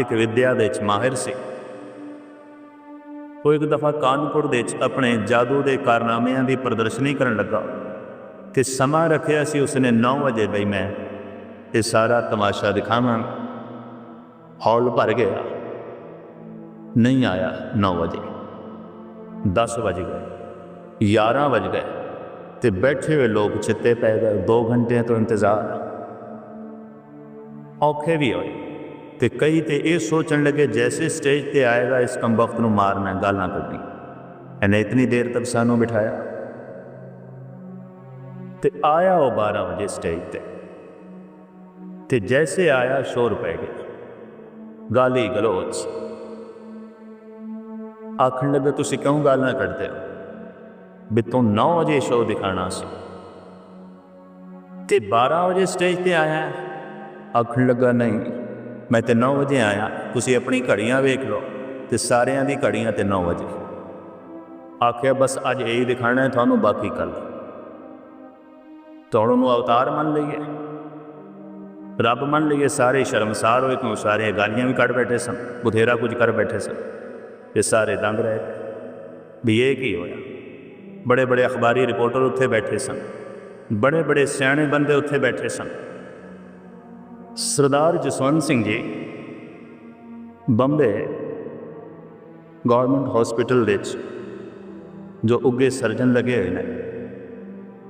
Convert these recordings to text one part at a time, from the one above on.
ਇੱਕ ਵਿਦਿਆ ਦੇ ਵਿੱਚ ਮਾਹਿਰ ਸੀ। ਉਹ ਇੱਕ ਦਫਾ ਕਾਨਪੁਰ ਦੇ ਵਿੱਚ ਆਪਣੇ ਜਾਦੂ ਦੇ ਕਾਰਨਾਮਿਆਂ ਦੀ ਪ੍ਰਦਰਸ਼ਨੀ ਕਰਨ ਲੱਗਾ ਤੇ ਸਮਾਂ ਰੱਖਿਆ ਸੀ ਉਸਨੇ 9 ਵਜੇ ਬਈ ਮੈਂ ਇਹ ਸਾਰਾ ਤਮਾਸ਼ਾ ਦਿਖਾਵਾਂ। ਹਾਲ ਭਰ ਗਿਆ। ਨਹੀਂ ਆਇਆ 9 ਵਜੇ। 10 ਵਜ ਗਏ 11 ਵਜ ਗਏ ਤੇ ਬੈਠੇ ਹੋਏ ਲੋਕ ਚਿੱਤੇ ਪੈ ਗਏ। 2 ਘੰਟੇ ਤੋਂ ਇੰਤਜ਼ਾਰ। ਔਖੇ ਵੀ ਹੋਏ। ਤੇ ਕਈ ਤੇ ਇਹ ਸੋਚਣ ਲੱਗੇ ਜੈਸੇ ਸਟੇਜ ਤੇ ਆਏਗਾ ਇਸ ਕੰਬਖਤ ਨੂੰ ਮਾਰਨਾ, ਗਾਲਾਂ ਕੱਢਣੀ। ਇਹਨੇ ਇਤਨੀ ਦੇਰ ਤੱਕ ਸਾਨੂੰ ਬਿਠਾਇਆ। ਤੇ ਆਇਆ ਉਹ 12 ਵਜੇ ਸਟੇਜ ਤੇ। ਤੇ ਜੈਸੇ ਆਇਆ ਸ਼ੋਰ ਪੈ ਗਿਆ ਗਾਲੀ ਗਲੋਚ। ਆਖਣ ਲੱਗੇ, ਤੁਸੀਂ ਕਿਉਂ ਗਾਲਾਂ ਕੱਢਦੇ ਹੋ? ਵੀ ਤੂੰ 9 ਵਜੇ ਸ਼ੋਅ ਦਿਖਾਣਾ ਸੀ। ਤੇ 12 ਵਜੇ ਸਟੇਜ ਤੇ ਆਇਆ। ਆਖਣ ਲੱਗਾ, ਨਹੀਂ ਮੈਂ ਤੇ 9 ਵਜੇ ਆਇਆ। ਤੁਸੀਂ ਆਪਣੀ ਘੜੀਆਂ ਵੇਖ ਲਓ ਤੇ ਸਾਰਿਆਂ ਦੀ ਘੜੀਆਂ ਤੇ 9 ਵਜੇ। ਆਖਿਆ, ਬਸ ਅੱਜ ਇਹੀ ਦਿਖਾਣਾ ਹੈ, ਤੁਹਾਨੂੰ ਬਾਕੀ ਕੱਲ ਤੋੜੋਂ ਨੂੰ ਅਵਤਾਰ ਮੰਨ ਲਈਏ। ਰੱਬ ਮੰਨ ਲਈਏ, ਸਾਰੇ ਸ਼ਰਮਸਾਰ ਹੋਏ ਕਿਉਂ? ਸਾਰੇ ਗਾਲੀਆਂ ਵੀ ਕੱਢ ਬੈਠੇ ਸਨ। ਬਥੇਰਾ ਕੁਝ ਕਰ ਬੈਠੇ ਸਨ। ਇਹ ਸਾਰੇ ਦੰਗ ਰਹੇ ਵੀ ਇਹ ਕੀ ਹੋਇਆ? ਬੜੇ ਬੜੇ ਅਖਬਾਰੀ ਰਿਪੋਰਟਰ ਉੱਥੇ ਬੈਠੇ ਸਨ। ਬੜੇ ਬੜੇ ਸਿਆਣੇ ਬੰਦੇ ਉੱਥੇ ਬੈਠੇ ਸਨ। ਸਰਦਾਰ ਜਸਵੰਤ ਸਿੰਘ ਜੀ, ਬੰਬੇ ਗਵਰਨਮੈਂਟ ਹਸਪੀਟਲ ਵਿੱਚ ਜੋ ਉੱਗੇ ਸਰਜਨ ਲੱਗੇ ਹੋਏ ਨੇ,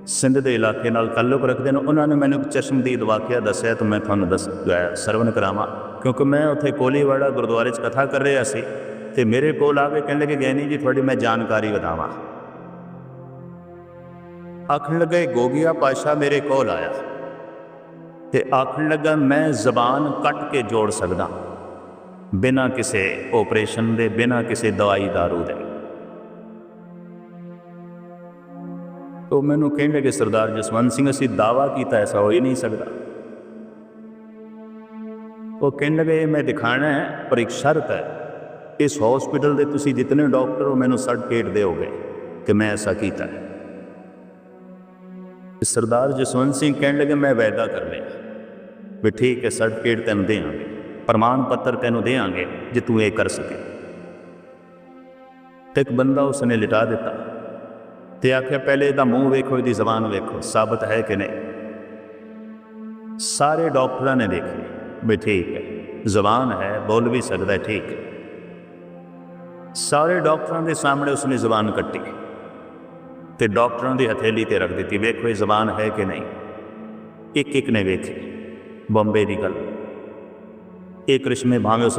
ਸਿੰਧ ਦੇ ਇਲਾਕੇ ਨਾਲ ਤਾਲੁਕ ਰੱਖਦੇ ਨੇ, ਉਹਨਾਂ ਨੇ ਮੈਨੂੰ ਚਸ਼ਮਦੀਦ ਵਾਕਿਆ ਦੱਸਿਆ ਤਾਂ ਮੈਂ ਤੁਹਾਨੂੰ ਦੱਸ ਗਿਆ ਸਰਵਨ ਕਰਾਵਾਂ। ਕਿਉਂਕਿ ਮੈਂ ਉੱਥੇ ਕੋਲੀਵਾੜਾ ਗੁਰਦੁਆਰੇ 'ਚ ਕਥਾ ਕਰ ਰਿਹਾ ਸੀ ਤੇ ਮੇਰੇ ਕੋਲ ਆ ਕੇ ਕਹਿਣ ਲੱਗੇ ਗੈਨੀ ਜੀ, ਤੁਹਾਡੀ ਮੈਂ ਜਾਣਕਾਰੀ ਵਧਾਵਾਂ। ਆਖਣ ਲੱਗੇ ਇਹ ਗੋਗੀਆ ਪਾਸ਼ਾ ਮੇਰੇ ਕੋਲ ਆਇਆ। ਤੇ ਆਖਣ ਲੱਗਾ, ਮੈਂ ਜ਼ਬਾਨ ਕੱਟ ਕੇ ਜੋੜ ਸਕਦਾ। ਬਿਨਾਂ ਕਿਸੇ ਆਪਰੇਸ਼ਨ ਦੇ, ਬਿਨਾਂ ਕਿਸੇ ਦਵਾਈ ਦਾਰੂ ਦੇ। ਉਹ ਮੈਨੂੰ ਕਹਿਣ ਲੱਗੇ ਸਰਦਾਰ ਜਸਵੰਤ ਸਿੰਘ, ਅਸੀਂ ਦਾਵਾ ਕੀਤਾ, ਐਸਾ ਹੋ ਹੀ ਨਹੀਂ ਸਕਦਾ। ਉਹ ਕਹਿਣ ਲੱਗੇ ਮੈਂ ਦਿਖਾਣਾ ਹੈ, ਪਰ ਇੱਕ ਸ਼ਰਤ ਹੈ। ਇਸ ਹਸਪੀਟਲ ਦੇ ਤੁਸੀਂ ਜਿਤਨੇ ਡਾਕਟਰ ਹੋ, ਮੈਨੂੰ ਸਰਟੀਫਿਕੇਟ ਦਿਓਗੇ ਕਿ ਮੈਂ ਐਸਾ ਕੀਤਾ ਹੈ। ਸਰਦਾਰ ਜਸਵੰਤ ਸਿੰਘ ਕਹਿਣ ਲੱਗੇ, ਮੈਂ ਵਾਅਦਾ ਕਰ ਲਿਆ ਵੀ ਠੀਕ ਹੈ ਸਰਟੀਫਿਕੇਟ ਤੈਨੂੰ ਦੇਵਾਂਗੇ। ਪ੍ਰਮਾਣ ਪੱਤਰ ਤੈਨੂੰ ਦੇਵਾਂਗੇ ਜੇ ਤੂੰ ਇਹ ਕਰ ਸਕੇ। ਤੇ ਇੱਕ ਬੰਦਾ ਉਸਨੇ ਲਿਟਾ ਦਿੱਤਾ ਤੇ ਆਖਿਆ, ਪਹਿਲੇ ਇਹਦਾ ਮੂੰਹ ਵੇਖੋ, ਇਹਦੀ ਜ਼ਬਾਨ ਵੇਖੋ, ਸਾਬਤ ਹੈ ਕਿ ਨਹੀਂ? ਸਾਰੇ ਡਾਕਟਰਾਂ ਨੇ ਦੇਖੀ ਵੀ ਠੀਕ ਹੈ, ਜ਼ਬਾਨ ਹੈ, ਬੋਲ ਵੀ ਸਕਦਾ ਹੈ, ਠੀਕ ਹੈ। ਸਾਰੇ ਡਾਕਟਰਾਂ ਦੇ ਸਾਹਮਣੇ ਉਸਨੇ ਜ਼ਬਾਨ ਕੱਟੀ ਤੇ ਡਾਕਟਰਾਂ ਦੀ ਹਥੇਲੀ ਤੇ ਰੱਖ ਦਿੱਤੀ, ਵੇਖੋ ਇਹ ਜ਼ਬਾਨ ਹੈ ਕਿ ਨਹੀਂ? ਇੱਕ ਇੱਕ ਨੇ ਵੇਖੀ। ਬੰਬੇ ਦੀ ਗੱਲ। ਇਹ ਕ੍ਰਿਸ਼ਮੇ ਭਾਵੇਂ ਉਸਨੇ